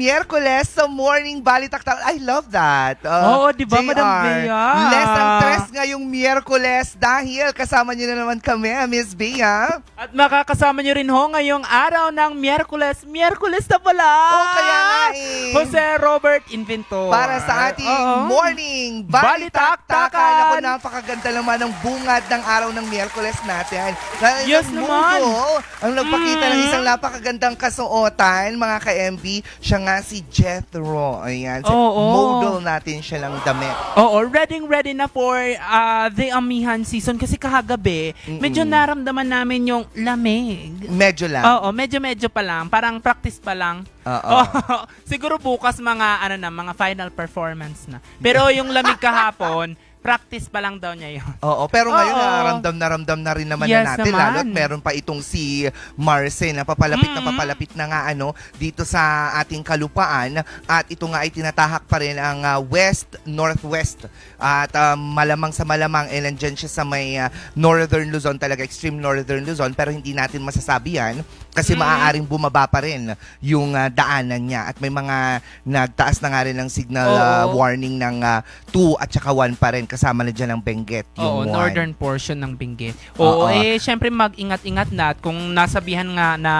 Miyerkules sa morning balitaktak. I love that. Uh, Oo, di ba, Madam JR? Bea? Less ang stress ngayong Miyerkules dahil kasama niyo na naman kami, ah, Miss Bea. At makakasama nyo rin ho ngayong araw ng Miyerkules. Miyerkules na pala! Oh, kaya nga eh. Jose Robert Inventor. Para sa ating Oo. morning Balitaktakan. balitaktakan. Ako, napakaganda naman ng bungad ng araw ng Miyerkules natin. Dahil Yes ang naman. mundo, ang nagpakita ng Mm. isang napakagandang kasuotan, mga ka-MB, siya nga si Jethro. Ayan, si Oo. model natin siya ng damit. Oo, ready ready na for uh, the Amihan season kasi kahagabi, Mm-mm. medyo naramdaman namin yung lamig. Medyo lang. Oo, medyo-medyo pa lang. Parang practice pa lang. Oo. Siguro bukas mga ano na, mga final performance na. Pero yung lamig kahapon, practice pa lang daw niya yun. Oo, pero ngayon Oo. naramdam na ramdam na rin naman Yes na natin naman. lalo at meron pa itong si Marce na papalapit na Mm-mm. papalapit na nga ano dito sa ating kalupaan at ito nga ay tinatahak pa rin ang ah, west northwest at ah, malamang sa malamang eh nandyan siya sa may ah, northern Luzon talaga extreme northern Luzon pero hindi natin masasabi yan kasi Mm. maaaring bumaba pa rin yung ah, daanan niya at may mga nagtaas na nga rin ng signal ah, Oo. warning ng 2 at saka 1 pa rin kasama na dyan ang Benguet Oo, yung one. northern portion ng Benguet. Oo. Oo, eh syempre mag-ingat-ingat na at kung nasabihan nga na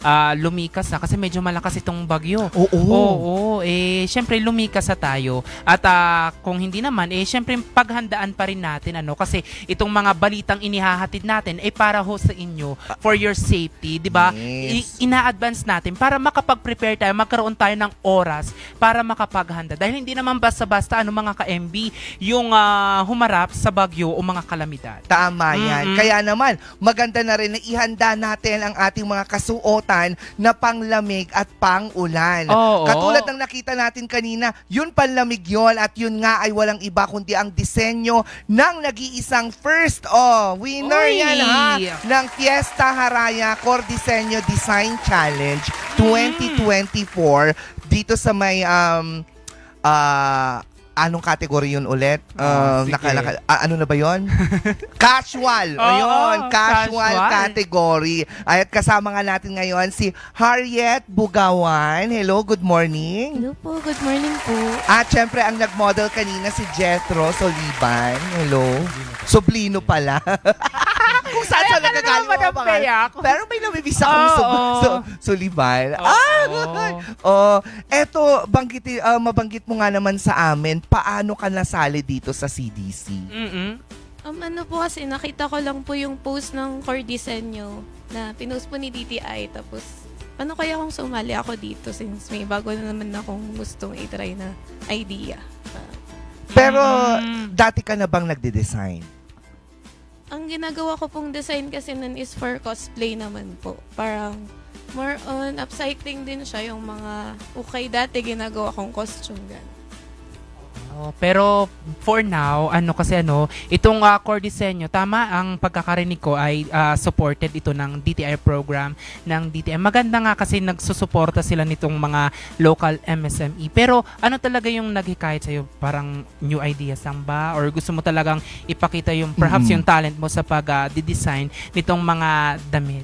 ah, lumikas na kasi medyo malakas itong bagyo. Oo. Oo, eh syempre lumikas na tayo. At ah, kung hindi naman eh syempre paghandaan pa rin natin ano kasi itong mga balitang inihahatid natin ay para ho sa inyo for your safety, 'di ba? Yes. I- ina-advance natin para makapag-prepare tayo, magkaroon tayo ng oras para makapaghanda. Dahil hindi naman basta-basta ano mga ka-MB yung ah, humarap sa bagyo o mga kalamidad. Tama yan. Mm-mm. Kaya naman, maganda na rin na ihanda natin ang ating mga kasuotan na panglamig at pangulan. Oo. Katulad ng nakita natin kanina, yun panlamig yon at yun nga ay walang iba kundi ang disenyo ng nag-iisang first oh, winner Uy! yan ha ng Fiesta Haraya Core Disenyo Design Challenge 2024 dito sa may um ah anong category yun ulit? Um, Ah, sige. naka, naka- ah, ano na ba yon? casual. Oo, Ayun, casual, casual. category. Ay, at kasama nga natin ngayon si Harriet Bugawan. Hello, good morning. Hello po, good morning po. At syempre, ang nag-model kanina si Jethro Soliban. Hello. Soblino pala. Kung saan sa Ay, ano nagagaling mga pangalan. Pero may namibis akong Oo. sob- so, Soliban. Ah! Oh, eto, banggit, ah, mabanggit mo nga naman sa amin, paano ka nasali dito sa CDC? Mm-mm. Um, ano po kasi, nakita ko lang po yung post ng Core Disenyo na pinost po ni DTI. Tapos, paano kaya kung sumali ako dito since may bago na naman akong gustong i-try na idea. Pero, Mm. dati ka na bang nagde-design? Ginagawa ko pong design kasi nun is for cosplay naman po. Parang more on upcycling din siya yung mga ukay dati ginagawa kong costume gan. Oh, pero for now, ano kasi ano, itong uh, core disenyo, tama ang pagkakarinig ko ay ah, supported ito ng DTI program ng DTI. Maganda nga kasi nagsusuporta sila nitong mga local MSME. Pero ano talaga yung naghikayat sa'yo? Parang new ideas lang ba? Or gusto mo talagang ipakita yung perhaps Mhm. yung talent mo sa pag-design nitong mga damit?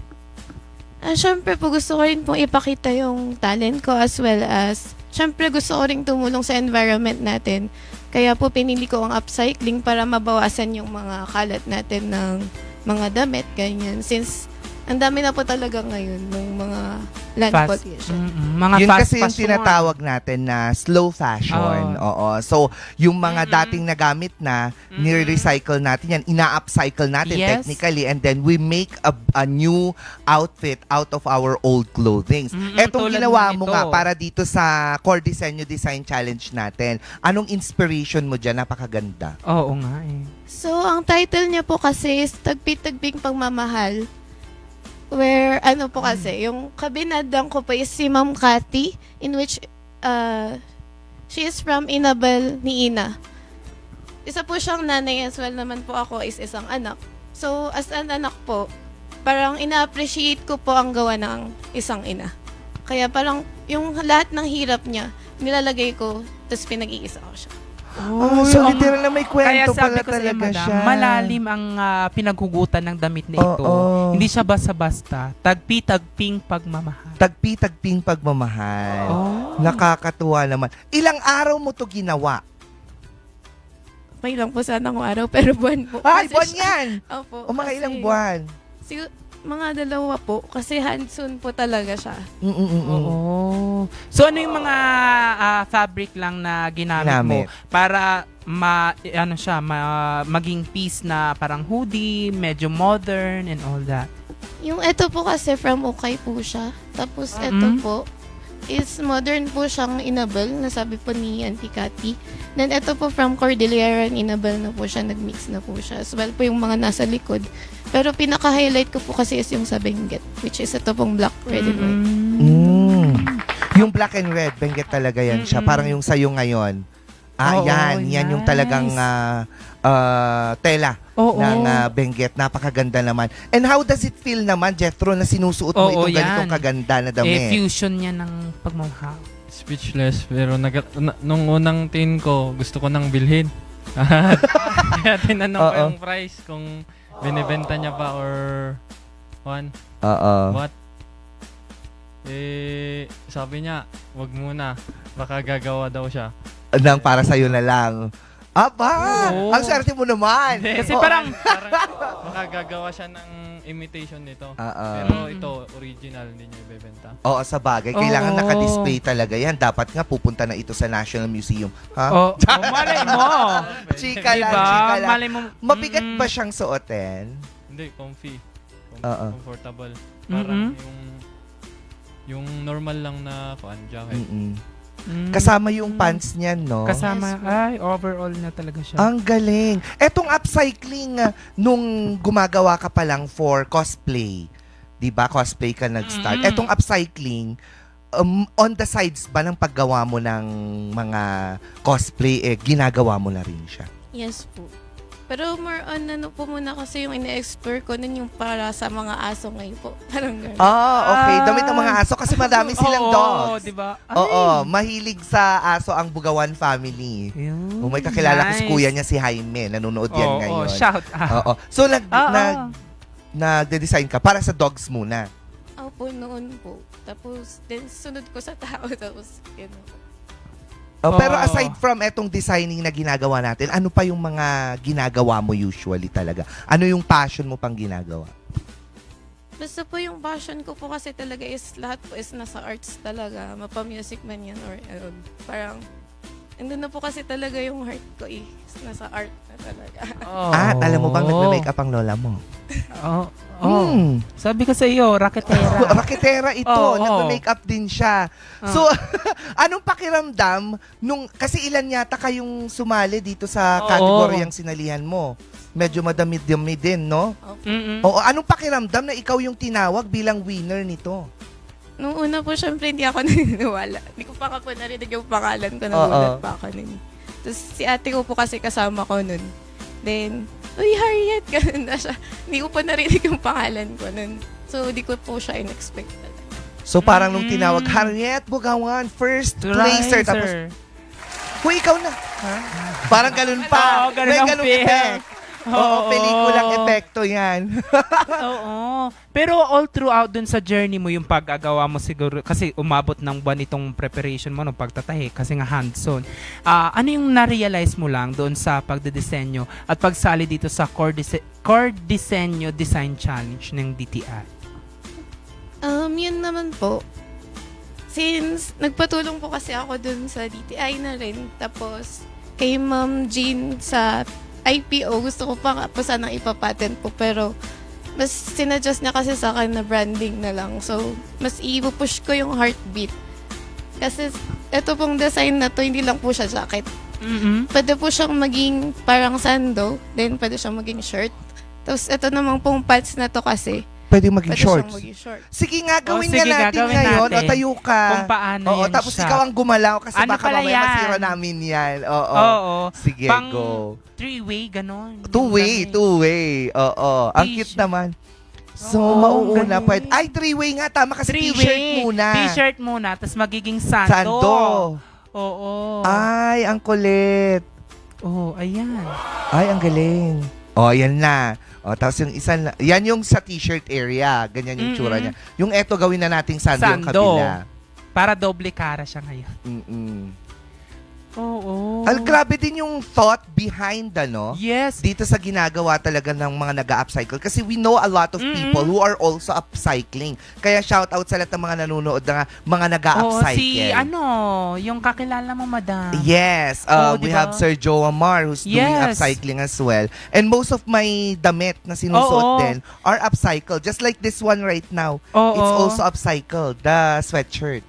Ah, syempre po gusto ko rin pong ipakita yung talent ko as well as syempre gusto ko rin tumulong sa environment natin. Kaya po pinili ko ang upcycling para mabawasan yung mga kalat natin ng mga damit, ganyan. Since ang dami na po talaga ngayon ng mga land Fast, pollution. Mm-mm, mga Yun fast kasi yung fashion. tinatawag natin na slow fashion. Oo. So, yung mga Mm-mm. dating nagamit na, Mm-mm. nire-recycle natin yan, ina-upcycle natin Yes. technically, and then we make a, a new outfit out of our old clothing. Mm-mm, Etong tulad ginawa ng mo ito. nga para dito sa Core Disenyo Design Challenge natin. Anong inspiration mo dyan? Napakaganda. Oo nga eh. So, ang title niya po kasi is Tagpi-tagbing Pagmamahal. Where, ano po kasi, yung kabinadang ko po is si Ma'am Cathy, in which uh, she is from Inabel ni Ina. Isa po siyang nanay as well naman po ako is isang anak. So, as an anak po, parang ina-appreciate ko po ang gawa ng isang ina. Kaya parang yung lahat ng hirap niya, nilalagay ko, tapos pinag-iisa ko siya. Ah, so literal na may Kaya kwento sabi pala ko sa iyo, talaga madam, siya. malalim ang ah, pinaghugutan ng damit na ito. Oo. Hindi siya basta-basta. Tagpi-tagping pagmamahal. Tagpi-tagping pagmamahal. Oh. Nakakatuwa naman. Ilang araw mo to ginawa? May lang po sana kung araw, pero buwan po. Ay, Kasi buwan siya- yan! Opo. O mga kasi- ilang buwan? Sigur- mga dalawa po, kasi handsoon po talaga siya. Mm-mm-mm. Oo. So ano yung mga ah, fabric lang na ginamit, Ginamit. mo para ma ano siya ma, maging piece na parang hoodie, medyo modern and all that. Yung ito po kasi from Ukay po siya. Tapos Mm. ito po is modern po siyang inabel, nasabi po ni Auntie Cathy. Then ito po from Cordillera and inabel na po siya, nagmix na po siya. As well po yung mga nasa likod. Pero pinaka-highlight ko po kasi is yung sa Benguet, which is ito pong black, red, and white. Mm. Yung black and red, benggit talaga yan siya. Parang yung sayo ngayon. Ah, Oo, yan. Yan yung nice. talagang ah, ah, tela Oo. ng uh, benggit. Napakaganda naman. And how does it feel naman, Jethro, na sinusuot mo Oo, itong ganitong yan. kaganda na eh, damit? fusion niya ng pagmamahal. Speechless, pero nag, na, nung unang tin ko, gusto ko nang bilhin. Kaya tinanong ko Oo. yung price kung binibenta niya ba or one, Oo. what. Eh, sabi niya, wag muna. Baka gagawa daw siya. Nang para sa'yo na lang. Aba! Oo. Ang swerte mo naman! Kasi Oo. parang Parang baka gagawa siya ng imitation nito. Oo. Pero ito, original, hindi niya ibebenta. Oo, sa bagay. Kailangan Oo. naka-display talaga yan. Dapat nga pupunta na ito sa National Museum. Ha? oh, oh malay mo. Chika lang, diba? chika lang. Malay mo. Mabigat Mm-mm. ba siyang suotin? Hindi, comfy. Com- Oo. Comfortable. Parang Mm-mm. yung yung normal lang na kuan jacket. Mm-mm. Mm. Kasama yung pants niyan, no? Kasama, Yes, ay, overall na talaga siya. Ang galing. Etong upcycling, ah, nung gumagawa ka pa lang for cosplay, di ba? Cosplay ka nag-start. Mm. Etong upcycling, um, on the sides ba ng paggawa mo ng mga cosplay, eh, ginagawa mo na rin siya? Yes po. Pero more on ano po muna kasi yung ine-explore ko nun yung para sa mga aso ngayon po. Parang gano'n. Ah, okay. Ah. Damit ng mga aso kasi madami silang Oo, dogs. di ba? Oo, mahilig sa aso ang Bugawan family. Ayun, Kung may kakilala ko si nice. kuya niya si Jaime, nanonood yan Oo, ngayon. shout out. Oo. So nag Oo. nag nagde-design ka para sa dogs muna. Opo, noon po. Tapos, then sunod ko sa tao. Tapos, yun. Oh, pero Oo. aside from etong designing na ginagawa natin, ano pa yung mga ginagawa mo usually talaga? Ano yung passion mo pang ginagawa? Basta po yung passion ko po kasi talaga is lahat po is nasa arts talaga. Mapa-music man yan or ano, parang andun na po kasi talaga yung heart ko eh. Nasa art na talaga. At alam mo bang nagme-makeup ang lola mo? Oo. Oh, Hmm. Sabi ko sa iyo, raketera. Raketera ito, Oo, oo. nagme-makeup din siya. Ah. So, anong pakiramdam nung kasi ilan yata kayong sumali dito sa category ang sinalihan mo? Medyo madami-dami din, no? Mm-mm. Oo, anong pakiramdam na ikaw yung tinawag bilang winner nito? Nung una po, syempre, hindi ako naniniwala. Hindi ko pa ka po narinig yung pangalan ko. Oo. Nagulat pa ako nun. Tapos si ate ko po kasi kasama ko nun. Then, Uy, Harriet! Ganun na siya. Hindi ko pa narinig yung pangalan ko nun. So, hindi ko po siya in-expect talaga. So parang nung Mm. tinawag, Harriet Bugawan, first placer. Tapos, sir. Huy, ikaw na. Parang ganun pa. Oo, ganun May ang ganung feel. effect. Oo, pelikulang epekto yan. Oo. Pero all throughout dun sa journey mo, yung pag-agawa mo siguro, kasi umabot ng buwan itong preparation mo, ng pagtatahi, kasi nga hands-on. Ah, ano yung na-realize mo lang doon sa pagdedesenyo at pagsali dito sa Core, Dise- Core Disenyo Design Challenge ng DTI? Um, yun naman po. Since nagpatulong po kasi ako dun sa DTI na rin, tapos kay Ma'am Jean sa IPO, gusto ko pa nga po sanang ipapatent po, pero mas sinadjust niya kasi sa akin na branding na lang. So, mas i-push ko yung heartbeat. Kasi ito pong design na to, hindi lang po siya jacket. mm Pwede po siyang maging parang sando, then pwede siyang maging shirt. Tapos ito namang pong pants na to kasi, Pwede maging pwede shorts. siyang maging short. Sige nga, gawin sige nga nga, natin gawin ngayon. natin. O, tayo ka. Kung paano Oo, yan tapos siya. ikaw ang gumalaw kasi Ano baka pala mamaya yan? masira namin yan. Oo. Oo. Sige, Pang- go. Three-way, ganon. Two-way, Ganon. two-way. Oo. Ang T-shirt. cute naman. So, Oo, mauuna pwede. Ay, three-way nga. Tama kasi Three-way. t-shirt muna. T-shirt muna, tapos magiging sando. Sando. Oo. Ay, ang kulit. Oh, ayan. Ay, ang galing. Oh, yan na. Oh, tapos yung isa na, yan yung sa t-shirt area. Ganyan yung tsura Mm-mm. niya. Yung eto gawin na nating sando, yung Sando. kabila. Para doble cara siya ngayon. Mm-mm. Oo. Al, grabe din yung thought behind, ano? Yes. Dito sa ginagawa talaga ng mga nag-upcycle. Kasi we know a lot of Mm-mm. people who are also upcycling. Kaya shout out sa lahat ng mga nanonood na mga Oo, nag-upcycle. si ano, yung kakilala mo, madam. Yes, uh, Oo, we diba? have Sir Joe Amar who's doing Yes. upcycling as well. And most of my damit na sinusuot Oo. din are upcycled. Just like this one right now. Oo. It's also upcycled. The sweatshirt.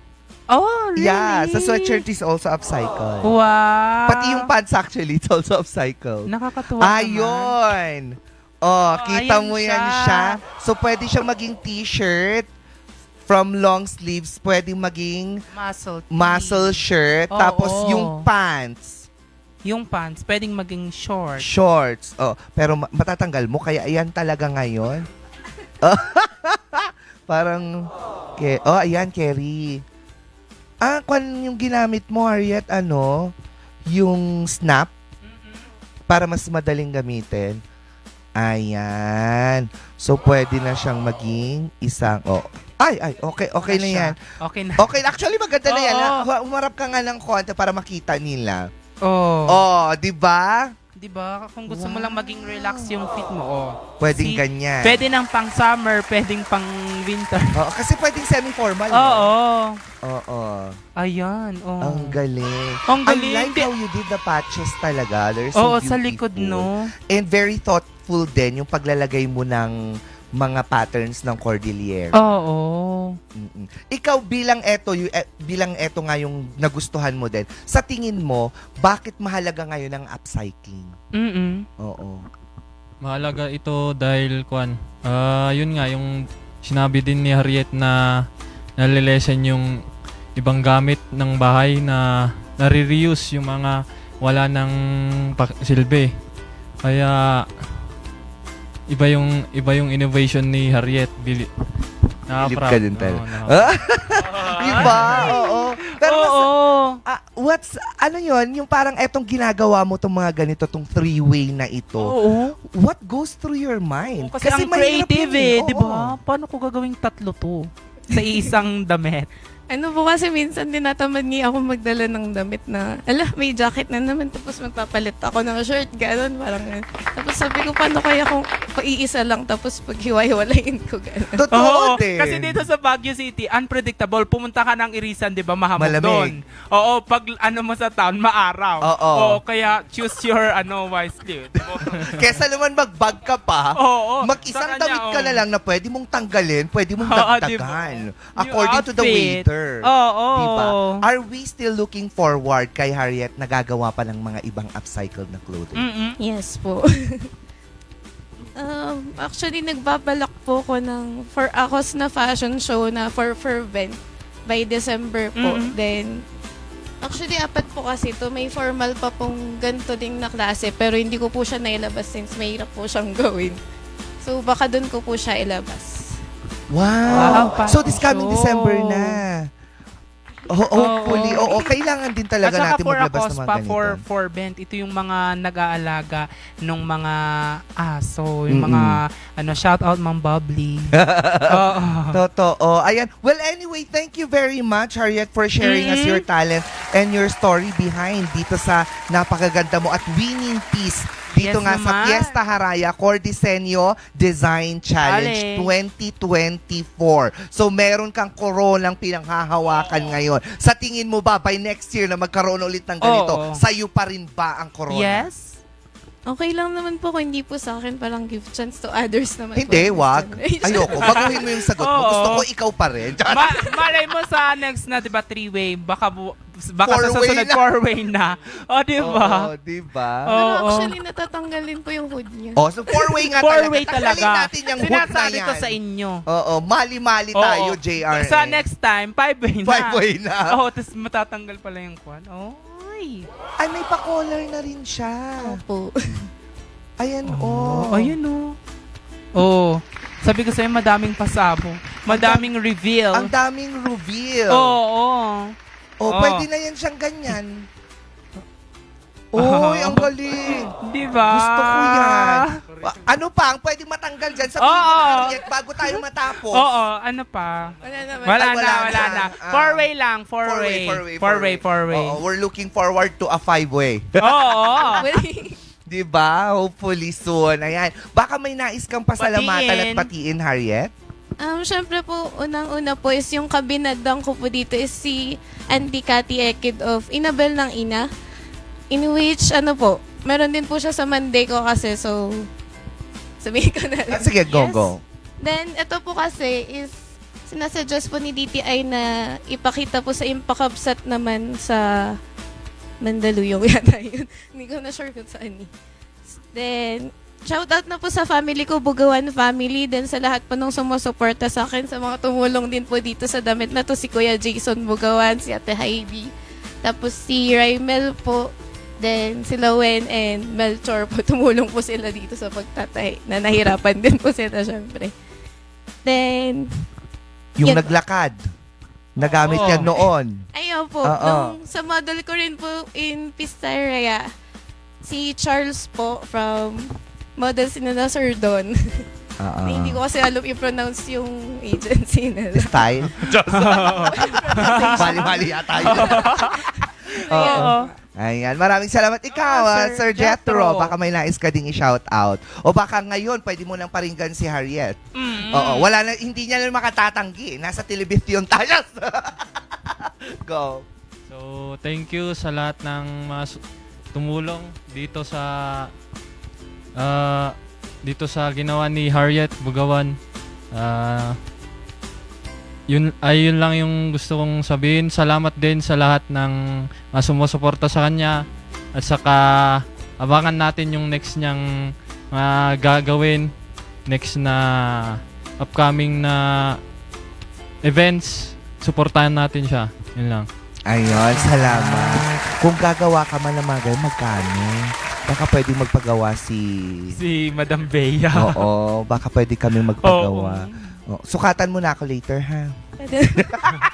Oh, really? Yeah, the sweatshirt is also upcycled. Wow. Pati yung pants actually, it's also upcycled. Nakakatuwa. Ayun! Oh, kita ayan mo yan siya. siya. So, pwede siyang maging t-shirt from long sleeves. Pwede maging Muscle tee. muscle shirt. Oo. Tapos, yung pants. Yung pants, pwedeng maging short. Shorts. Oh, pero ma- matatanggal mo. Kaya ayan talaga ngayon. Parang, ke oh, ayan, Kerry. Ah, kwan yung ginamit mo, Harriet, ano? Yung snap para mas madaling gamitin. Ayan. So, pwede na siyang maging isang, oh. Ay, ay, okay, okay na siya. yan. Okay na. Okay, actually maganda na yan. Oo. Ah, Umarap ka nga ng konti para makita nila. Oh. Oh, di ba? Di ba? Kung gusto mo lang maging relax yung fit mo, oh. Pwedeng ganyan. Pwede nang pang summer, pwedeng pang winter. Oo, kasi pwedeng semi-formal. no? Oo. Oo. Ayan, oh. Ang galing. Ang galing. I like how you did the patches talaga. They're Oo, so sa likod, no? And very thoughtful din yung paglalagay mo ng mga patterns ng cordillera. Oo. Mm-mm. Ikaw bilang eto, yung, eh, bilang eto nga yung nagustuhan mo din, sa tingin mo, bakit mahalaga ngayon ang upcycling? Mm-mm. Oo. Mahalaga ito dahil kwan. Ah, yun nga yung sinabi din ni Harriet na nalilesen yung ibang gamit ng bahay na nare-reuse yung mga wala ng pa- silbi. Kaya iba yung iba yung innovation ni Harriet. Bili, Bilib ka din. Oo, nakaka- Diba? Oo. Pero mas- Oo. ah, what's, ano yon yung parang etong ginagawa mo tong mga ganito, tong three-way na ito. Oo. What goes through your mind? Kasi, ang mahirap creative yun eh, Oo. di ba? Paano ko gagawing tatlo to? Sa isang damit. Ano po kasi minsan tinatamad niya ako magdala ng damit na, ala, may jacket na naman, tapos magpapalit ako ng shirt, gano'n, parang ganun. Tapos sabi ko, paano kaya kung iisa lang, tapos pag hiwa-hiwalayin ko, gano'n. Totoo Oo, din. kasi dito sa Baguio City, unpredictable. Pumunta ka ng Irisan, di ba, mahamog Malamig. doon. Oo, pag ano mo sa town, maaraw. Oo. kaya choose your ano wisely. Kesa naman mag-bag ka pa, Oo. mag-isang Sa kanya, damit ka oo. na lang na pwede mong tanggalin, pwede mong Oo, dagdagan. diba? According to the outfit. waiter. Oo. Diba? Are we still looking forward kay Harriet na gagawa pa ng mga ibang upcycled na clothing? Mm-mm. Yes po. um, actually, nagbabalak po ko ng for Akos na fashion show na for Fervent by December po. Mhm. Then, actually, apat po kasi to May formal pa pong ganito ding na klase pero hindi ko po siya nailabas since mahirap po siyang gawin. So, baka doon ko po siya ilabas. Wow! Wow, so this coming show. December na. Oh, hopefully. Oo, kailangan din At talaga saka natin for maglabas ng Acos mga ganito. for, for Bent, ito yung mga nag-aalaga nung mga aso, yung mga, ano, shout out Ma'am Bubbly. Oo. Totoo. Ayan. Well, anyway, thank you very much, Harriet, for sharing us your talent and your story behind dito sa napakaganda mo at winning piece dito Yes nga sa naman. Fiesta Haraya Core Disenyo Design Challenge Ale. 2024. So, meron kang koronang pinanghahawakan ngayon. Sa tingin mo ba, by next year na magkaroon ulit ng ganito, Oo. sa'yo pa rin ba ang corona? Yes? Okay lang naman po kung hindi po sa akin parang give chance to others naman po. Hindi, wag. Ay, Ayoko. Baguhin mo yung sagot mo. Oo. Gusto ko ikaw pa rin. Ma- malay mo sa next na, di ba, three-way, baka, bu- baka sa Four-way susunod na. four-way na. O, di ba? Oo, diba? Oo. Pero actually, natatanggalin po yung hood niya. Oh, so four-way nga Four-way talaga. talaga. Tanggalin natin yung hook na Sinasabi yan. ko sa inyo. Oo, mali-mali Oo. tayo, JR. Sa next time, five-way na. Five-way na. Oo, tapos matatanggal pala yung kwan. Oy. Ay, may pa-collar na rin siya. Opo. Ayan, Oh, oh. ayun oh. Oh, sabi ko sa'yo, madaming pasabo. Madaming reveal. Ang daming reveal. Oo, oo. Oh, Oh. pwede na yan siyang ganyan. Uy, ang galing. Di ba? Gusto ko yan. Wa- Ano pa ang pwedeng matanggal dyan sa Oo. Harriet bago tayo matapos? Oo, ano pa? Wala naman. Wala Ay, na, wala wala na. na. Ah. Four-way lang, four-way. Four-way, Four-way, four-way. Oo, we're looking forward to a five-way. Oo. Di ba? Hopefully soon. Ayan. Baka may nais kang pasalamatan at patiin, Harriet? Um, syempre po, unang-una po is yung kabinadang ko po dito is si Auntie Cathy Ekid of Inabel ng Ina. In which, ano po, meron din po siya sa Monday ko kasi, so, sabihin ko na Ah, sige, go, Yes. go. Then, ito po kasi is, sinasuggest po ni DTI na ipakita po sa Impakabsat naman sa Mandaluyong yata yun. Hindi ko na sure kung saan eh. Then, shoutout na po sa family ko, Bugawan family. Then sa lahat po nung sumusuporta sa akin, sa mga tumulong din po dito sa damit na to, si Kuya Jason Bugawan, si Ate Heidi. Tapos si Raimel po, then sila Wen and Melchor po, tumulong po sila dito sa pagtatay. Na nahirapan din po sila, syempre. Then, Yung Yan. naglakad. Nagamit Oo. yan noon. Ayun po, Oo. nung sa model ko rin po in Pistaria, si Charles po from model sinala Sir Don. Oo. Na hindi ko kasi alam i-pronounce yung agency nila. Style? Mali-mali yata yun. Oo. Ayan, maraming salamat. Ikaw, Ah, ah, Sir Sir Jethro, Jethro. baka may nais ka ding i-shout out. O baka ngayon, pwede mo nang paringgan si Harriet. Mm. Oo, wala na, hindi niya na makatatanggi. Nasa telebisyon tayo. Go. So, thank you sa lahat ng mga su- tumulong dito sa ah, dito sa ginawa ni Harriet Bugawan. Ah, yun ay yun lang yung gusto kong sabihin. Salamat din sa lahat ng mga sumusuporta sa kanya at saka abangan natin yung next niyang mga gagawin next na upcoming na events. Suportahan natin siya. Yun lang. Ayun, salamat. Kung gagawa ka man ng mga magkano? Baka pwede magpagawa si... Si Madam Bea. Oo, baka pwede kami magpagawa. Oo. Sukatan mo na ako later, ha?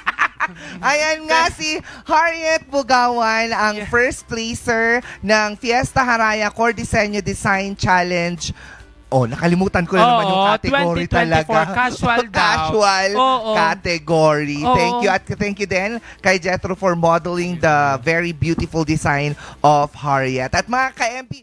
Ayan nga si Harriet Bugawan, ang first placer ng Fiesta Haraya Core Diseño Design Challenge. Oh, nakalimutan ko na naman yung category 2024 talaga. casual daw. Casual Oo. category. Oo. Thank you at thank you din kay Jethro for modeling the very beautiful design of Harriet. At mga ka-MP,